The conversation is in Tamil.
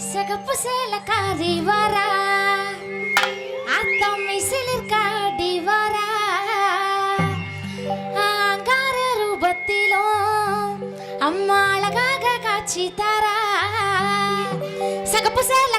சேலக்காரி வரா. அத்தம் மிசிலிர் காடி வரா. அங்கார ரூபத்திலும் அம்மா அழகாக காட்சி தரா. சகப்பு சேல